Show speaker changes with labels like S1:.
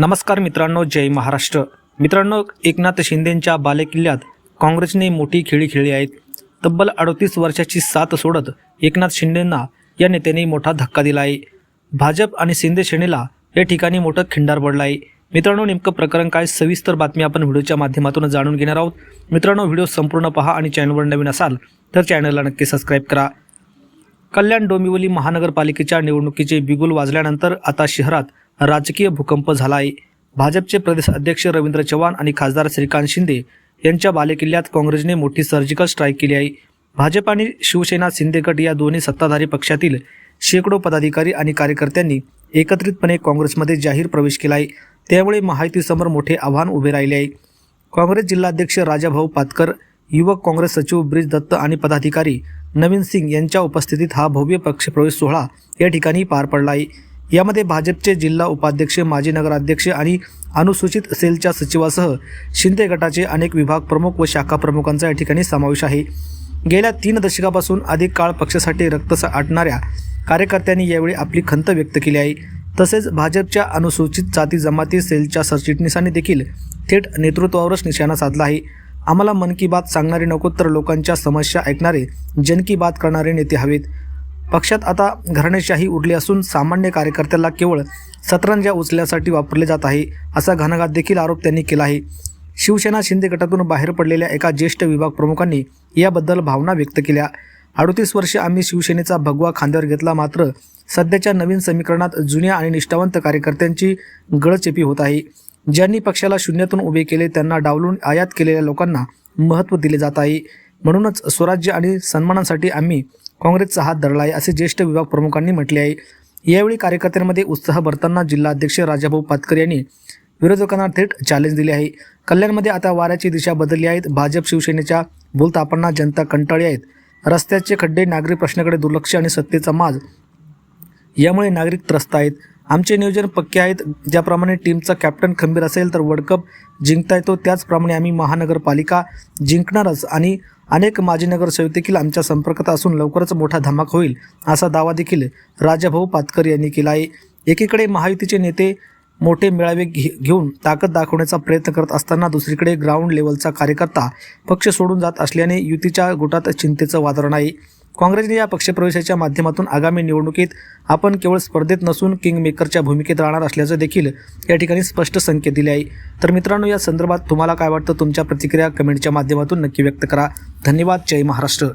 S1: नमस्कार मित्रांनो जय महाराष्ट्र. मित्रांनो एकनाथ शिंदेंच्या बालेकिल्ल्यात काँग्रेसने मोठी खेळी खेळली आहेत तब्बल अडतीस वर्षाची साथ सोडत एकनाथ शिंदेंना या नेत्याने मोठा धक्का दिला आहे. भाजप आणि शिंदे सेनेला या ठिकाणी मोठं खिंडार पडलं आहे. मित्रांनो नेमकं प्रकरण काय? सविस्तर बातमी आपण व्हिडिओच्या माध्यमातून जाणून घेणार आहोत. मित्रांनो व्हिडिओ संपूर्ण पहा आणि चॅनलवर नवीन असाल तर चॅनलला नक्की सबस्क्राईब करा. कल्याण डोंबिवली महानगरपालिकेच्या निवडणुकीचे बिगुल वाजल्यानंतर आता शहरात राजकीय भूकंप झाला आहे भाजपचे प्रदेश अध्यक्ष रवींद्र चव्हाण आणि खासदार श्रीकांत शिंदे यांच्या बालेकिल्ल्यात काँग्रेसने मोठी सर्जिकल स्ट्राईक केली आहे. भाजप आणि शिवसेना शिंदे गट या दोन्ही सत्ताधारी पक्षातील शेकडो पदाधिकारी आणि कार्यकर्त्यांनी एकत्रितपणे काँग्रेसमध्ये जाहीर प्रवेश केला आहे त्यामुळे महायुतीसमोर मोठे आव्हान उभे राहिले आहे. काँग्रेस जिल्हाध्यक्ष राजाभाऊ पातकर युवक काँग्रेस सचिव ब्रिज दत्त आणि पदाधिकारी नवीन सिंग यांच्या उपस्थितीत हा भव्य पक्षप्रवेश सोहळा या ठिकाणी पार पडला आहे. यामध्ये भाजपचे जिल्हा उपाध्यक्ष माजी नगराध्यक्ष आणि अनुसूचित सेलच्या सचिवासह शिंदे गटाचे अनेक विभाग प्रमुख व शाखा प्रमुखांचा या ठिकाणी समावेश आहे. गेल्या तीन दशकापासून अधिक काळ पक्षासाठी रक्त आटणाऱ्या कार्यकर्त्यांनी यावेळी आपली खंत व्यक्त केली आहे. तसेच भाजपच्या अनुसूचित जाती जमाती सेलच्या सरचिटणीसांनी देखील थेट नेतृत्वावरच निशाणा साधला आहे. आम्हाला मन की बात सांगणारे नको तर लोकांच्या समस्या ऐकणारे जन की बात करणारे नेते हवेत. पक्षात आता घराणेशाही उरली असून सामान्य कार्यकर्त्याला केवळ सतरंजा उचल्यासाठी वापरले जात आहे असा घणाघात देखील आरोप त्यांनी केला आहे. शिवसेना शिंदे गटातून बाहेर पडलेल्या एका ज्येष्ठ विभाग प्रमुखांनी याबद्दल भावना व्यक्त केल्या. अडतीस वर्षे आम्ही शिवसेनेचा भगवा खांद्यावर घेतला मात्र सध्याच्या नवीन समीकरणात जुन्या आणि निष्ठावंत कार्यकर्त्यांची गळचेपी होत आहे. ज्यांनी पक्षाला शून्यातून उभे केले त्यांना डावलून आयात केलेल्या लोकांना महत्त्व दिले जात आहे. म्हणूनच स्वराज्य आणि सन्मानासाठी आम्ही काँग्रेसचा हात धरला आहे असे ज्येष्ठ विभाग प्रमुखांनी म्हटले आहे. यावेळी कार्यकर्त्यांमध्ये उत्साह भरताना जिल्हाध्यक्ष राजाभाऊ पातकर यांनी विरोधकांना थेट चॅलेंज दिले आहे. कल्याणमध्ये आता वाऱ्याची दिशा बदलली आहेत. भाजप शिवसेनेच्या बोलतापांना जनता कंटाळी आहेत. रस्त्याचे खड्डे नागरी प्रश्नाकडे दुर्लक्ष आणि सत्तेचा माज. यामुळे नागरिक त्रस्त आहेत. आमचे नियोजन पक्के आहेत. ज्याप्रमाणे टीमचा कॅप्टन खंबीर असेल तर वर्ल्ड कप जिंकता येतो त्याचप्रमाणे आम्ही महानगरपालिका जिंकणारच आणि अनेक माजी नगरसेवक देखील आमच्या संपर्कात असून लवकरच मोठा धमाक होईल असा दावा देखील राजाभाऊ पातकर यांनी केला आहे. एकीकडे महायुतीचे नेते मोठे मेळावे घे घेऊन ताकद दाखवण्याचा प्रयत्न करत असताना दुसरीकडे ग्राउंड लेवलचा कार्यकर्ता पक्ष सोडून जात असल्याने युतीच्या गोटात चिंतेचं वातावरण आहे. काँग्रेसने या पक्षप्रवेशाच्या माध्यमातून आगामी निवडणुकीत आपण केवळ स्पर्धेत नसून किंग मेकरच्या भूमिकेत राहणार असल्याचं देखील या ठिकाणी स्पष्ट संकेत दिले आहे. तर मित्रांनो या संदर्भात तुम्हाला काय वाटतं? तुमच्या प्रतिक्रिया कमेंटच्या माध्यमातून नक्की व्यक्त करा. धन्यवाद. जय महाराष्ट्र.